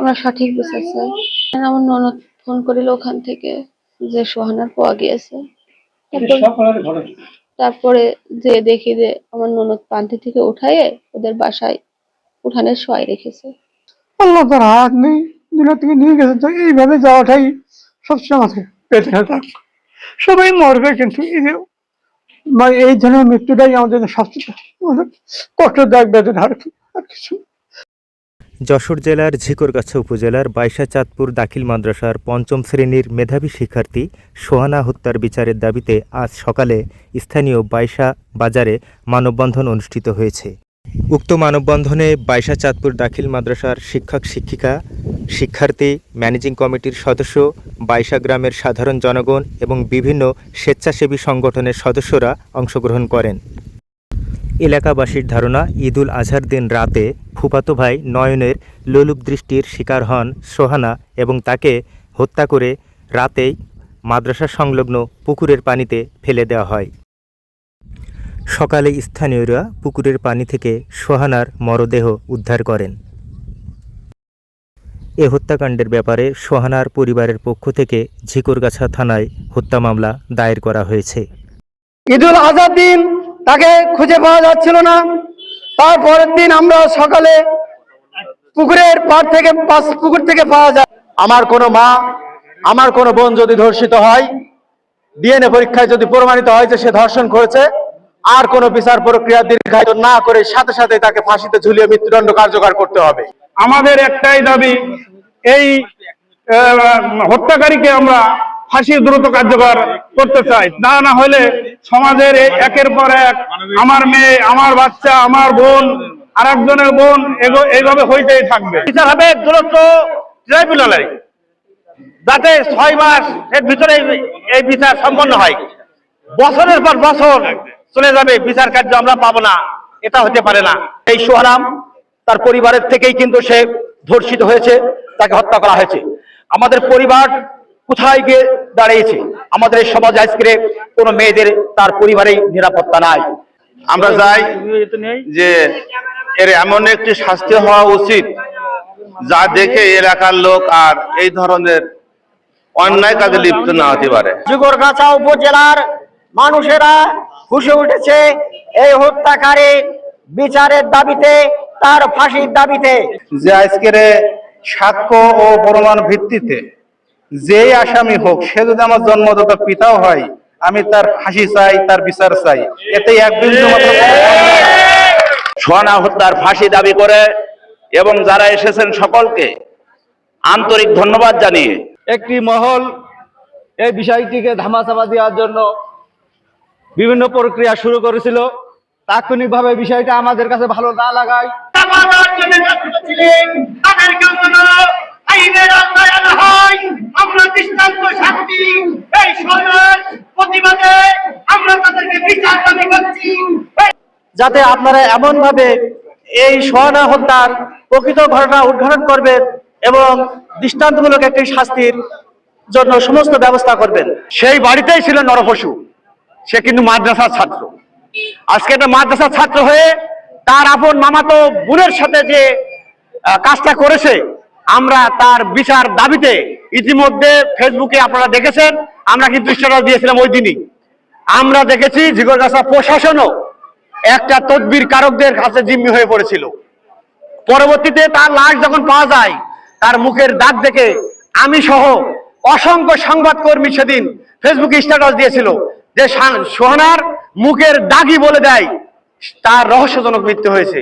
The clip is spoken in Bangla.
আমরা সঠিক বিচার চাই। আমার ননদ ফোন করিল ওখান থেকে যে সোহানার পাওয়া গিয়েছে? তারপরে যে দেখি যে আমার ননদ পান্তি থেকে উঠায়ে ওদের বাসায় উঠানে শোয়াই রেখেছে। আল্লাহ তার হাত নেই দুনিয়া থেকে নিয়ে গেছে। তো এইভাবে যাওয়াটাই সবচেয়ে আমাদের বেদনা থাক সবাই মরবে কিন্তু এই যে মানে এই ধরনের মৃত্যুটাই আমাদের জন্য সবচেয়ে কষ্টদায়ক বেদনা আর কি আর কিছু না। যশোর জেলার ঝিকরগাছা উপজেলার বাইশা চাঁদপুর দাখিল মাদ্রাসার পঞ্চম শ্রেণির মেধাবী শিক্ষার্থী সোহানা হত্যার বিচারের দাবিতে আজ সকালে স্থানীয় বাইশা বাজারে মানববন্ধন অনুষ্ঠিত হয়েছে। উক্ত মানববন্ধনে বাইশা চাঁদপুর দাখিল মাদ্রাসার শিক্ষক শিক্ষিকা, শিক্ষার্থী, ম্যানেজিং কমিটির সদস্য, বাইশা গ্রামের সাধারণ জনগণ এবং বিভিন্ন স্বেচ্ছাসেবী সংগঠনের সদস্যরা অংশগ্রহণ করেন। এলাকাবাসীর ধারণা, ঈদুল আজহার দিন রাতে ফুফাতো ভাই নয়নের লোলুপ দৃষ্টির শিকার হন সোহানা এবং তাকে হত্যা করে রাতেই মাদ্রাসা সংলগ্ন পুকুরের পানিতে ফেলে দেওয়া হয়। সকালে স্থানীয়রা পুকুরের পানি থেকে সোহানার মরদেহ উদ্ধার করেন। এ হত্যাকাণ্ডের ব্যাপারে সোহানার পরিবারের পক্ষ থেকে ঝিকরগাছা থানায় হত্যা মামলা দায়ের করা হয়েছে। ঈদুল আজহার দিন তাকে খুঁজে পাওয়া যাচ্ছিল না। তারপরের দিন আমরা সকালে পুকুরের পাড় থেকে পাশ- পুকুর থেকে পাওয়া যায়। আমার কোনো মা আমার কোনো বোন যদি ধর্ষিত হয় ডিএনএ পরীক্ষায় যদি প্রমাণিত হয় যে সে ধর্ষণ করেছে আর কোনো বিচার প্রক্রিয়া দীর্ঘায়িত না করে সাথে সাথে তাকে ফাঁসিতে ঝুলিয়ে মৃত্যুদণ্ড কার্যকর করতে হবে। আমাদের একটাই দাবি এই হত্যাকারীকে আমরা ফাঁসি দ্রুত কার্যকর করতে চাই। তা না হলে সমাজের এই একের পর এক আমার মেয়ে, আমার বাচ্চা, আমার বোন আর একজনের বোন এইভাবে হইতেই থাকবে। বিচার হবে দূরত্ব ট্রাইব্যুনালে, যাতে ছয় মাস এর ভিতরে এই- বিচার সম্পন্ন হয়। বছরের পর বছর চলে যাবে, বিচার কার্য আমরা পাবো না, এটা হতে পারে না। এই সোহারাম তার পরিবারের থেকেই কিন্তু সে ধর্ষিত হয়েছে, তাকে হত্যা করা হয়েছে। আমাদের পরিবার কোথায় গিয়ে দাঁড়িয়েছে? আমাদের এই সমাজ আজকে কোনো মেয়েদের তার পরিবারেই নিরাপত্তা নাই। আমরা চাই যে এর এমন একটি শাস্তি হওয়া উচিত যা দেখে এলাকার লোক আর এই ধরনের অন্যায় কাজে লিপ্ত না হতে পারে। যুগরগাছা উপজেলার মানুষেরা খুশি উঠেছে এই হত্যাকারী বিচারের দাবিতে তার ফাঁসির দাবিতে। যে আজকের সাক্ষ্য ও প্রমাণ ভিত্তিতে যেই আসামি হোক সে যদি আমার জন্মদাতা পিতাও হয় আমি তার ফাঁসি চাই তার বিচার চাই। এতে এক বিন্দু হত্যার ফাঁসি দাবি করে এবং যারা এসেছেন সকলকে আন্তরিক ধন্যবাদ জানিয়ে একটি মহল এই বিষয়টিকে ধামাচাপা দেওয়ার জন্য বিভিন্ন প্রক্রিয়া শুরু করেছিল। তাৎক্ষণিকভাবে বিষয়টা আমাদের কাছে ভালো না লাগায় আমরা দৃষ্টান্ত সাক্ষী এই সমাজ প্রতিবাদে আমরা তাদেরকে বিচার দাবি করছি যাতে আপনারা এমন ভাবে এই সোহানা হত্যার প্রকৃত ঘটনা উদ্ঘাটন করবেন এবং দৃষ্টান্তমূলক একটি শাস্তির জন্য সমস্ত ব্যবস্থা করবেন। সেই বাড়িতেই ছিল নরপশু। সে কিন্তু মাদ্রাসার ছাত্র। আজকে একটা মাদ্রাসার ছাত্র হয়ে তার আপন মামাতো বোনের সাথে যে কাজটা করেছে, আমরা তার বিচার দাবিতে ইতিমধ্যে ফেসবুকে আপনারা দেখেছেন, আমরা কিন্তু স্ট্যাটাস দিয়েছিলাম ওই দিনই। আমরা দেখেছি ঝিগরগাছা প্রশাসনও একটা তদবির কারকদের কাছে জিম্মি হয়ে পড়েছিল। পরবর্তীতে তার লাশ যখন পাওয়া যায়, তার মুখের দাগ দেখে আমি সহ অসংখ্য সংবাদকর্মী সেদিন ফেসবুকে স্ট্যাটাস দিয়েছিল যে সোহানার মুখের দাগি বলে দেয়, তার রহস্যজনক মৃত্যু হয়েছে।